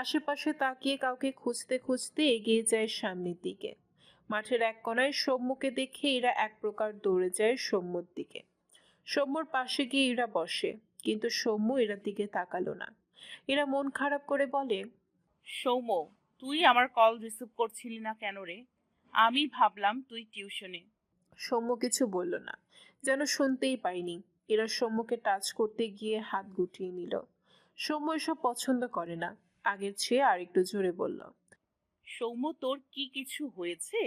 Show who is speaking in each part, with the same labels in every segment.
Speaker 1: আশেপাশে তাকিয়ে কাউকে খুঁজতে খুঁজতে এগিয়ে যায় সামনের দিকে। মাঠের এক কোনায় সৌম্যকে দেখে এরা এক প্রকার দৌড়ে যায় সৌম্যর দিকে। সৌম্যর পাশে গিয়ে এরা বসে কিন্তু সৌম্য এরার দিকে তাকালো না। এরা মন খারাপ করে বলে
Speaker 2: সৌম্য তুই আমার কল রিসিভ করছিলি না কেন রে? আমি ভাবলাম তুই টিউশনে
Speaker 1: সৌম্য কিছু বলল না যেন শুনতেই পাইনি এরা সৌম্যকে টাচ করতে গিয়ে হাত গুটিয়ে নিল। সৌম্য এসব পছন্দ করে না। আগের চেয়ে আর একটু জোরে বলল
Speaker 2: সৌম্য তোর কি কিছু হয়েছে?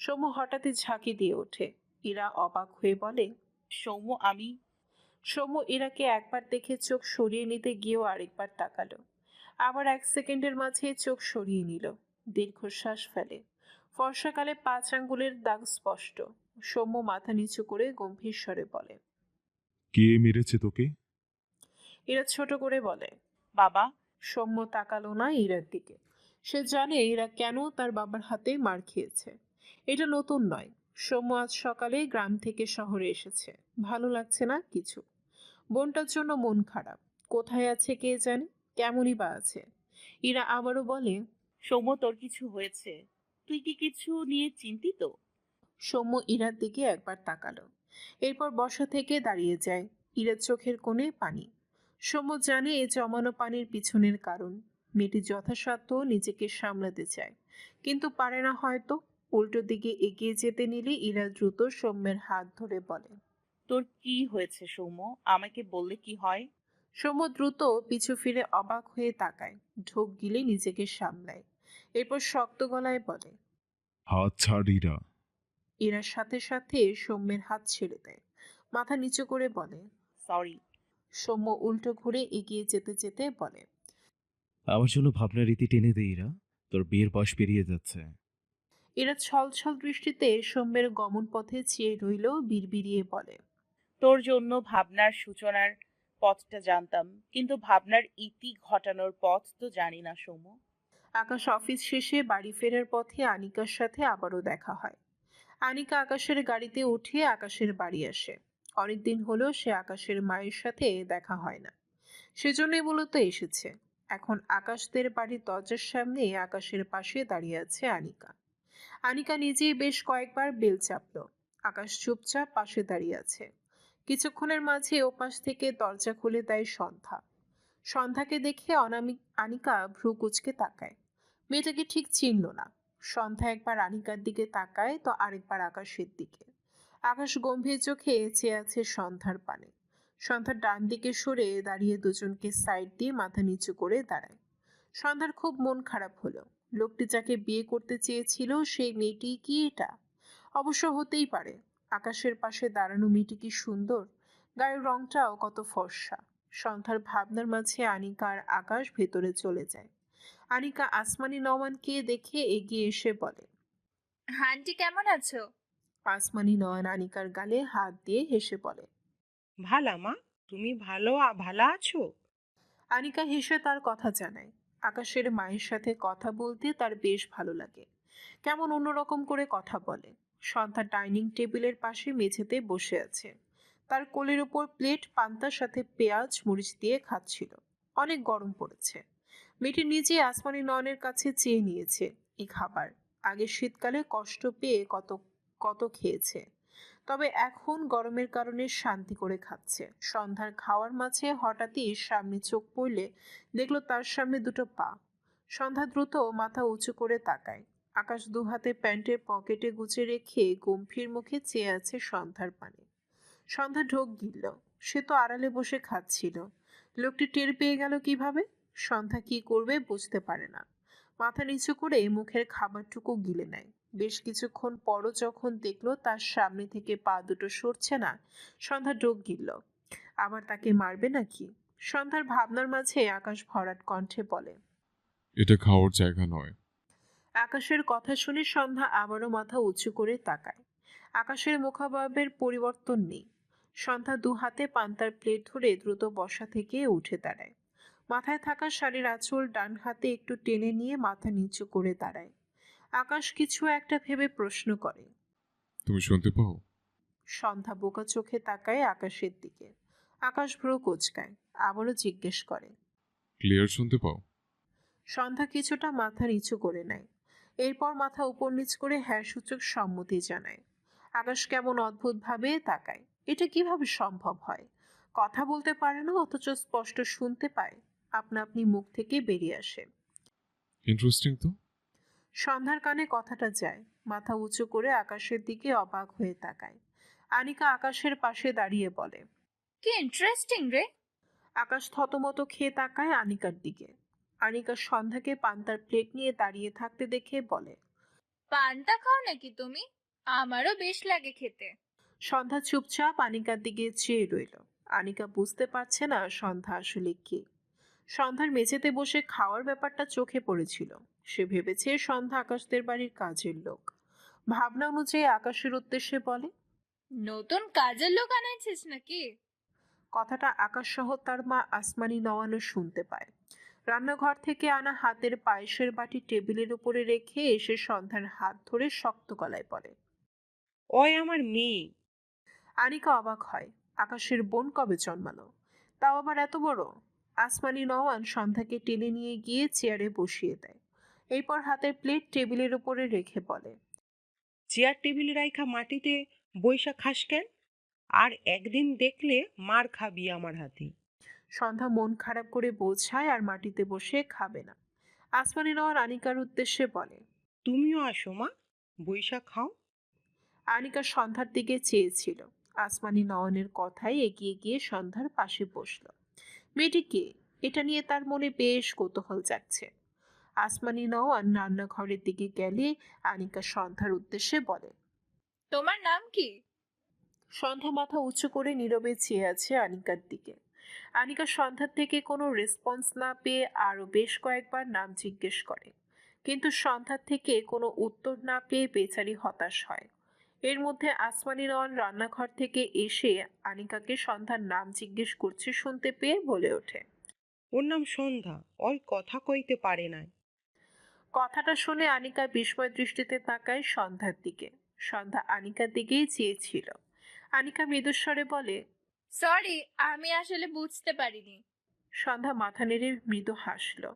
Speaker 1: সৌম্য হঠাৎই ঝাঁকি দিয়ে ওঠে। ইরা অবাক হয়ে বলে
Speaker 2: সৌম্য আমি
Speaker 1: সৌম্য ইরাকে একবার দেখে চোখ সরিয়ে নিতে গিয়েও আরেকবার তাকালো। আবার এক সেকেন্ডের মাঝে চোখ সরিয়ে নিল। দীর্ঘশ্বাস ফেলে। ফর্ষাকালে পাঁচ আঙ্গুলের দাগ স্পষ্ট। সৌম্য মাথা নিচু করে গম্ভীর স্বরে বলে
Speaker 3: কে মেরেছে তোকে?
Speaker 1: এরা ছোট করে বলে
Speaker 2: বাবা
Speaker 1: সৌম্য তাকালো না ইরার দিকে। সে জানে এরা কেন তার বাবার হাতে মার খেয়েছে। এটা নতুন নয়। সৌম্য আজ সকালে গ্রাম থেকে শহরে এসেছে। ভালো লাগছে না কিছু। বোনটার জন্য মন খারাপ। কোথায় আছে কে জানে? কেমনই বা আছে। ইরা আবারও বলে
Speaker 2: সৌম্য তোর কিছু হয়েছে। তুই কি কিছু নিয়ে চিন্তিত?
Speaker 1: সৌম্য ইরার দিকে একবার তাকালো। এরপর বসা থেকে দাঁড়িয়ে যায়। ইরার চোখের কোণে পানি। সৌম্য জানে এই জমানো পানির পিছনের কারণ। মেয়েটি যথাসাধ্য নিজেকে সামলাতে চায়। কিন্তু পারে না হয়তো। উল্টো দিকে এগিয়ে যেতে নিলে ইরা দ্রুত সৌম্যের হাত ধরে বলে
Speaker 2: তোর কি হয়েছে সৌম্য? আমাকে বললে কি হয়?
Speaker 1: সৌম্য দ্রুত পিছু ফিরে অবাক হয়ে তাকায় ঢোক গিলে নিজেকে সামলায়। এরপর শক্ত গলায় বলে
Speaker 3: হাত ছাড় ইরা।
Speaker 1: ইরার সাথে সাথে সৌম্যের হাত ছেড়ে দেয়। মাথা নিচু করে বলে
Speaker 2: সরি
Speaker 1: সৌম্য উল্টো ঘুরে এগিয়ে যেতে যেতে বলে
Speaker 4: আমার জন্য ভাবনার রীতি টেনে দে ইরা তোর বিয়ের বয়স পেরিয়ে যাচ্ছে।
Speaker 1: এরা ছল ছল দৃষ্টিতে সৌম্যের গমন পথে চেয়ে রইল বিড়বিড়িয়ে বলে
Speaker 2: তোর জন্য ভাবনার সূচনার পথটা জানতাম কিন্তু ভাবনার ইতি ঘটানোর পথ তো জানি না সৌম্য।
Speaker 1: আকাশ অফিস শেষে বাড়ি ফেরার পথে আনিকার সাথে আবারও দেখা হয়। আনিকা আকাশের গাড়িতে উঠে আকাশের বাড়ি আসে। অনেকদিন হলো সে আকাশের মায়ের সাথে দেখা হয় না। সেজন্যই মূলত এসেছে। এখন আকাশদের বাড়ির দরজার সামনে আকাশের পাশে দাঁড়িয়ে আছে আনিকা। আনিকা নিজেই বেশ কয়েকবার বেল চাপলো। আকাশ চুপচাপ পাশে দাঁড়িয়ে আছে। কিছুক্ষণের মাঝে ওপাশ থেকে দরজা খুলে দেয় সন্ধ্যা। সন্ধ্যাকে দেখে অনামিক আনিকা ভ্রু কুচকে তাকায়। মেয়েটাকে ঠিক চিনল না। সন্ধ্যা একবার আনিকার দিকে তাকায়, তো আরেকবার আকাশের দিকে। আকাশ গম্ভীর চোখে চেয়ে আছে সন্ধ্যার পানে। সন্ধ্যার ডান দিকে সরে দাঁড়িয়ে দুজনকে সাইড দিয়ে মাথা নিচু করে দাঁড়ায়। সন্ধ্যার খুব মন খারাপ হলো। লোকটি যাকে বিয়ে করতে চেয়েছিল, সেই মেয়েটি কি এটা? অবশ্য হতেই পারে। আকাশের পাশে দাঁড়ানো মেয়েটি কি সুন্দর? গায়ের রংটাও কত ফর্সা। সন্ধ্যার ভাবনার মাঝে আনিকা আর আকাশ ভেতরে চলে যায়। আনিকা আসমানি নওয়ানকে দেখে এগিয়ে এসে বলে
Speaker 5: আন্টি কেমন আছো?
Speaker 1: আসমানি নয়ন আনিকার গালে হাত দিয়ে হেসে বলে
Speaker 6: ভালা মা তুমি ভালো ভালো আছো?
Speaker 1: আনিকা হেসে তার কথা জানায়। আকাশের মায়ের সাথে কথা বলতে তার বেশ ভালো লাগে। কেমন অন্যরকম করে কথা বলে। সন্ধ্যা ডাইনিং টেবিলের পাশে মেঝেতে বসে আছে। তার কোলের ওপর প্লেট পান্তার সাথে পেঁয়াজ মরিচ দিয়ে খাচ্ছিল। অনেক গরম পড়েছে। মেয়েটি নিজে আসমানি নয়নের কাছে চেয়ে নিয়েছে এই খাবার। আগে শীতকালে কষ্ট পেয়ে কত কত খেয়েছে। তবে এখন গরমের কারণে শান্তি করে খাচ্ছে। সন্ধ্যার খাওয়ার মাঝে হঠাৎই সামনে চোখ পড়লে দেখল তার সামনে দুটো পা। সন্ধ্যা দ্রুত মাথা উঁচু করে তাকায়। আকাশ দু হাতে প্যান্টের পকেটে গুজে রেখে গম্ভীর মুখে চেয়ে আছে সন্ধ্যার পানে। সন্ধ্যা ঢোক গিলল। সে তো আড়ালে বসে খাচ্ছিল। লোকটি টের পেয়ে গেল কীভাবে? সন্ধ্যা কি করবে বুঝতে পারে না। মাথা নিচু করে মুখের খাবারটুকু গিলে নেয়। বেশ কিছুক্ষণ পরও যখন দেখল তার সামনে থেকে পা দুটো সরছে না সন্ধ্যা ডোক গিলল। আবার তাকে মারবে নাকি? সন্ধ্যার ভাবনার মাঝে আকাশ ভরাট কণ্ঠে বলে।
Speaker 3: এটা খাওয়ার জায়গা নয়।
Speaker 1: আকাশের কথা শুনে সন্ধ্যা আবারও মাথা উঁচু করে তাকায়। আকাশের মুখাভাবের পরিবর্তন নেই। সন্ধ্যা দু হাতে পান্তার প্লেট ধরে দ্রুত বসা থেকে উঠে দাঁড়ায়। মাথায় থাকা শাড়ির আঁচল ডান হাতে একটু টেনে নিয়ে মাথা নিচু করে দাঁড়ায়। আকাশ কিছু একটা ভেবে প্রশ্ন করে।
Speaker 3: তুমি শুনতে পাও?
Speaker 1: সন্ধ্যা বোকা চোখে তাকায় আকাশের দিকে। আকাশ ভ্রু কোচকায় আবারও জিজ্ঞেস করে।
Speaker 3: ক্লিয়ার শুনতে পাও?
Speaker 1: সন্ধ্যা কিছুটা মাথা নিচু করে নেয়। এরপর মাথা উপর নিচ করে হ্যাঁ সূচক সম্মতি জানায়। আকাশ কেমন অদ্ভুতভাবে তাকায়। এটা কীভাবে সম্ভব হয়? কথা বলতে পারে না অথচ স্পষ্ট শুনতে পায়। আপনা আপনি মুখ থেকে বেরিয়ে আসে।
Speaker 3: ইন্টারেস্টিং তো।
Speaker 1: সন্ধ্যার কানে কথাটা যায়। মাথা উঁচু করে আকাশের দিকে অবাক হয়ে তাকায়। আনিকা আকাশের পাশে দাঁড়িয়ে বলে
Speaker 5: কি ইন্টারেস্টিং রে।
Speaker 1: আকাশ থতমত খেয়ে তাকায় আনিকার দিকে। আনিকা সন্ধ্যাকে পান্তার প্লেট নিয়ে দাঁড়িয়ে থাকতে দেখে বলে
Speaker 5: পান্তা খাও নাকি তুমি? আমারও বেশ লাগে খেতে।
Speaker 1: সন্ধ্যা চুপচাপ আনিকার দিকে চেয়ে রইল। আনিকা বুঝতে পারছে না সন্ধ্যা আসলে কি। সন্ধ্যার মেঝেতে বসে খাওয়ার ব্যাপারটা চোখে পড়েছিল। সে ভেবেছে সন্ধ্যা আকাশদের বাড়ির কাজের লোক। ভাবনা অনুযায়ী আকাশের উদ্দেশ্যে বলে
Speaker 5: নতুন কাজের লোক আনাইছিস নাকি?
Speaker 1: কথাটা আকাশ সহ তার মা আসমানি নওয়ানো শুনতে পায়। রান্নাঘর থেকে আনা হাতের পায়েসের বাটি টেবিলের উপরে রেখে এসে সন্ধ্যার হাত ধরে শক্ত গলায় পড়ে
Speaker 6: ওই আমার মেয়ে।
Speaker 1: আনিকা অবাক হয় আকাশের বোন কবে জন্মালো? তাও আবার এত বড়? আসমানি নওয়ান সন্ধ্যাকে টেনে নিয়ে গিয়ে চেয়ারে বসিয়ে দেয়। এরপর হাতের প্লেট টেবিলের উপরে রেখে বলে
Speaker 6: চেয়ার টেবিল রাইখা মাটিতে বৈশা খাস কেন? আর একদিন দেখলে মার খাবি আমার হাতে।
Speaker 1: সন্ধ্যা মন খারাপ করে বোঝায় আর মাটিতে বসে খাবে না। আসমানি নওয়ান আনিকার উদ্দেশ্যে বলে
Speaker 6: তুমিও আসো মা বৈশা খাও।
Speaker 1: আনিকা সন্ধ্যার দিকে চেয়েছিল। আসমানি নয়নের কথায় এগিয়ে গিয়ে সন্ধ্যার পাশে বসল। মেয়েটি কে? এটা নিয়ে তার মনে বেশ কৌতূহল জাগছে। আসমানি নওয়ান রান্নাঘরের দিকে গেলে আনিকা সন্ধ্যার উদ্দেশ্যে বলে
Speaker 5: তোমার নাম কি?
Speaker 1: সন্ধ্যা মাথা উঁচু করে নীরবে চেয়ে আছে আনিকার দিকে। আনিকা সন্ধ্যার থেকে কোনো রেসপন্স না পেয়ে আরও বেশ কয়েকবার নাম জিজ্ঞেস করে কিন্তু সন্ধ্যার থেকে কোনো উত্তর না পেয়ে বেচারি হতাশ হয়। এর মধ্যে আসমানি রন রান্নাঘর থেকে এসে আনিকাকে সন্ধ্যার নাম জিজ্ঞেস করছে শুনতে পেয়ে বলে ওঠে
Speaker 6: ওর নাম সন্ধ্যা ওই কথা কইতে পারে নাই।
Speaker 1: কথাটা শুনে আনিকা বিস্ময় দৃষ্টিতে তাকায় সন্ধ্যার দিকে। সন্ধ্যা আনিকার দিকেই চেয়েছিল। আনিকা মৃদুস্বরে বলে
Speaker 5: সরি আমি আসলে বুঝতে পারিনি।
Speaker 1: সন্ধ্যা মাথা নেড়ে মৃদু হাসল।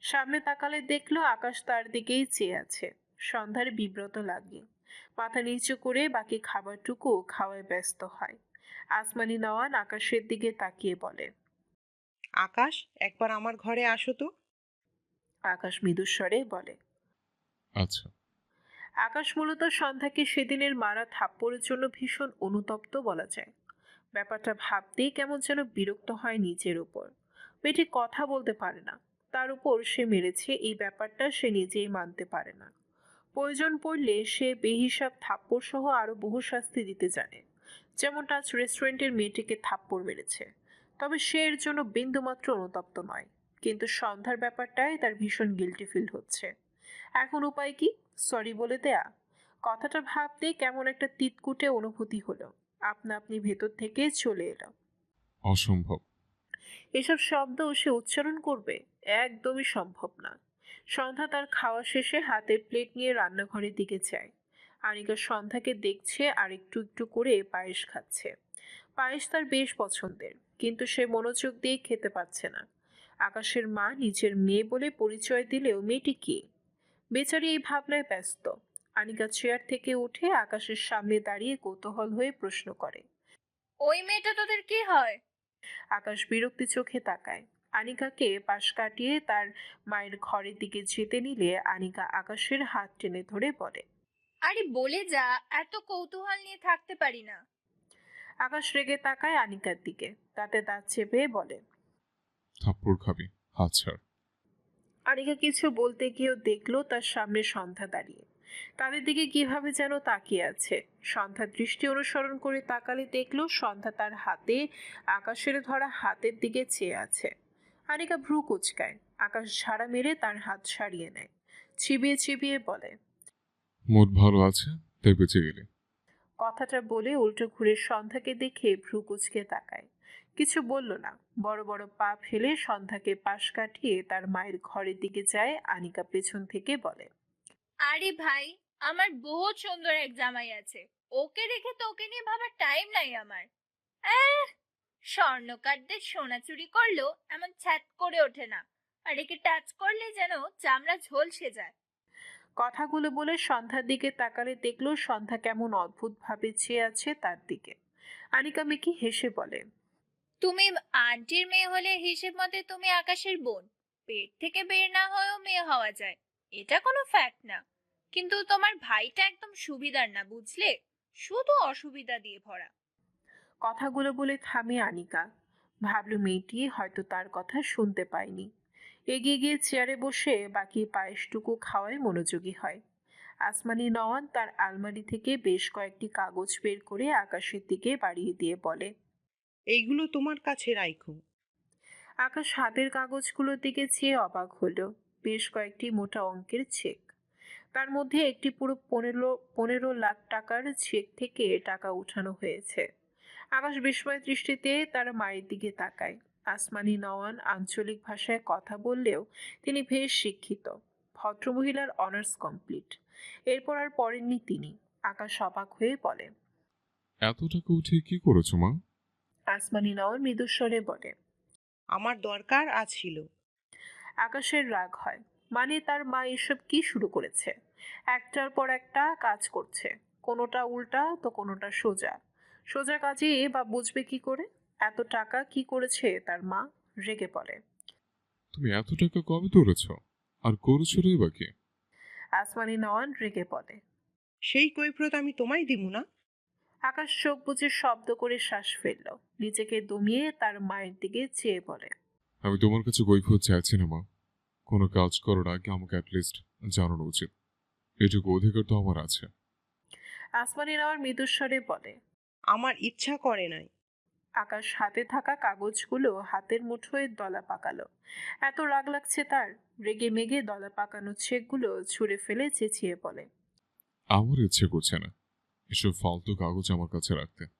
Speaker 1: সামনে তাকালে দেখল আকাশ তার দিকেই চেয়ে আছে। সন্ধ্যার বিব্রত লাগে। মাথা নিচু করে বাকি খাবারটুকু খাওয়ায় ব্যস্ত হয়। আসমানি নওয়ান আকাশের দিকে তাকিয়ে বলে
Speaker 6: আকাশ একবার আমার ঘরে আসো তো।
Speaker 1: আকাশ মৃদুস্বরে বলে।
Speaker 3: আচ্ছা।
Speaker 1: আকাশ মূলত সন্ধ্যাকে সেদিনের মারা থাপ্পড়ের জন্য ভীষণ অনুতপ্ত বলা যায়। ব্যাপারটা ভাবতেই কেমন যেন বিরক্ত হয় নিজের উপর। মেয়েটি কথা বলতে পারে না। তার উপর সে মেরেছে এই ব্যাপারটা সে নিজেই মানতে পারে না। প্রয়োজন পড়লে সে বেহিসাব থাপ্পড় সহ আরও বহু শাস্তি দিতে জানে। যেমনটা আজ রেস্টুরেন্টের মেয়েটিকে থাপ্পড় মেরেছে। তবে সে এর জন্য বিন্দুমাত্র অনুতপ্ত নয়। কিন্তু সন্ধ্যার ব্যাপারটায় তার ভীষণ গিল্টি ফিল হচ্ছে। এখন উপায় কি? সরি বলে দেয়া। কথাটা ভাবতেই কেমন একটা তিতকুটে অনুভূতি হলো। আপনা আপনি ভেতর থেকে চলে এলো।
Speaker 3: অসম্ভব।
Speaker 1: এসব শব্দ সে উচ্চারণ করবে? একদমই সম্ভব না। সন্ধ্যা তার খাওয়া শেষে হাতে প্লেট নিয়ে রান্নাঘরের দিকে যায়। আনিকা সন্ধ্যাকে দেখছে আর একটু একটু করে পায়েস খাচ্ছে। পায়েস তার বেশ পছন্দের কিন্তু সে মনোযোগ দিয়ে খেতে পারছে না। আকাশের মা নিজের মেয়ে বলে পরিচয় দিলেও মেয়েটি কে? বেচারি এই ভাবনায় ব্যস্ত। আনিকা চেয়ার থেকে উঠে আকাশের সামনে দাঁড়িয়ে কৌতূহল হয়ে প্রশ্ন করে
Speaker 5: ওই মেয়েটা তোদের কি হয়?
Speaker 1: আকাশ বিরক্তি চোখে তাকায়। আনিকাকে পাশ কাটিয়ে তার মায়ের ঘরের দিকে যেতে নিলে আনিকা আকাশের হাত টেনে ধরে বলে
Speaker 5: আরে বলে যা এত কৌতূহল নিয়ে থাকতে পারি না।
Speaker 1: আকাশ রেগে তাকায় আনিকার দিকে তাতে দাঁত চেপে বলে
Speaker 3: থাপ্পড় খাবি হাত ছাড়।
Speaker 1: আনিকা কিছু বলতে গিয়েও দেখল তার সামনে সন্ধ্যা দাঁড়িয়ে। তাদের দিকে কীভাবে যেন তাকিয়ে আছে। সন্ধ্যা দৃষ্টি অনুসরণ করে তাকালে দেখল সন্ধ্যা তার হাতে আকাশের ধরা হাতের দিকে চেয়ে আছে। আনিকা ভ্রু কুচকায় আকাশ ঝাড়া মেরে তার হাত সারিয়ে নেয়। চিবিয়ে চিবিয়ে বলে
Speaker 3: মোট ভালো আছে? তাই বেঁচে গেলি।
Speaker 1: কথাটা বলে উল্টো ঘুরে সন্ধ্যাকে দেখে ভ্রু কুচকে তাকায়। কিছু বলল না। বড় বড় পা ফেলে সন্ধ্যাকে পাশ কাটিয়ে তার মায়ের ঘরের দিকে যায় আনিকা পেছন থেকে বলে
Speaker 5: আরে ভাই আমার বহুত সুন্দর এক জামাই আছে। ওকে রেখে তোকে নিয়ে ভাবার টাইম নাই আমার। স্বর্ণকারদের সোনা চুরি করলেও এমন ছ্যাত করে ওঠে না। আর একে টাচ করলে যেন চামড়া ঝলসে যায়।
Speaker 1: কথাগুলো বলে সন্ধ্যার দিকে তাকালে দেখল সন্ধ্যা কেমন অদ্ভুত ভাবে চেয়ে আছে তার দিকে। আনিকা মিকি হেসে বলে
Speaker 5: তুমি আন্টির মেয়ে হলে হিসেব মতে তুমি আকাশের বোন। পেট থেকে বের না হয়েও মেয়ে হওয়া যায়। এটা কোনো ফ্যাক্ট না। কিন্তু তোমার ভাইটা একদম সুবিধার না, বুঝলে? শুধু অসুবিধা দিয়ে ভরা।
Speaker 1: কথাগুলো বলে থামে আনিকা। ভাবল মেয়েটি হয়তো তার কথা শুনতে পায়নি। এগিয়ে গিয়ে চেয়ারে বসে বাকি পায়েসটুকু খাওয়ায় মনোযোগী হয়। আসমানি নওয়ান তার আলমারি থেকে বেশ কয়েকটি কাগজ বের করে আকাশের দিকে বাড়িয়ে দিয়ে বলে
Speaker 6: এইগুলো তোমার কাছে রাখো
Speaker 1: আকাশ হাতের কাগজগুলোর দিকে চেয়ে অবাক হলো। বেশ কয়েকটি মোটা অঙ্কের চেক। তার মধ্যে একটি পুরো পনেরো পনেরো লাখ টাকার চেক থেকে টাকা উঠানো হয়েছে। আকাশ বিস্ময় দৃষ্টিতে তার মায়ের দিকে তাকায়। আসমানি নওয়ান আঞ্চলিক ভাষায় কথা বললেও তিনি বেশ শিক্ষিত। ভদ্রমহিলার অনার্স কমপ্লিট এরপর আর পড়েননি তিনি। আকাশ অবাক হয়ে বলে
Speaker 3: এত টাকা উঠিয়ে কি করেছ মা?
Speaker 1: আসমানি নওয়ান মৃদুস্বরে বলে
Speaker 6: আমার দরকার আছিল।
Speaker 1: আকাশের রাগ হয় মানে তার মা এসব কি শুরু করেছে? একটার পর একটা কাজ করছে কোনোটা উল্টা তো কোনোটা সোজা। সোজা কাজে বা বুঝবে কি করে? এত টাকা কি করেছে তার মা? রেগে পড়ে
Speaker 3: তুমি এত টাকা কবে তুলেছ? আর করেছ রে বাকি
Speaker 1: আসমানি নওয়ান রেগে পড়ে
Speaker 6: সেই কৈফরত আমি তোমায় দিমু না।
Speaker 1: আকাশ চোখ বুঝে শব্দ করে শ্বাস ফেলল। নিজেকে দমিয়ে তার মায়ের দিকে চেয়ে বলে
Speaker 3: আমি তোমার কাছে কৈফিয়ত চাইছি না মা। কোনো কাজ করার আগে আমাকে অ্যাটলিস্ট জানানো উচিত। এটুকু অধিকার তো আমার আছে।
Speaker 1: আসমানি নওয়ান মৃদুস্বরে বলে
Speaker 6: আমার ইচ্ছা করে নাই।
Speaker 1: আকাশ হাতে থাকা কাগজগুলো হাতের মুঠোয় দলা পাকালো। এত রাগ লাগছে তার। রেগে মেগে দলা পাকানো চেকগুলো ছুঁড়ে ফেলে চেঁচিয়ে বলে
Speaker 3: আমার ইচ্ছে করছে না। এসব ফালতু কাগজ আমার কাছে রাখতে।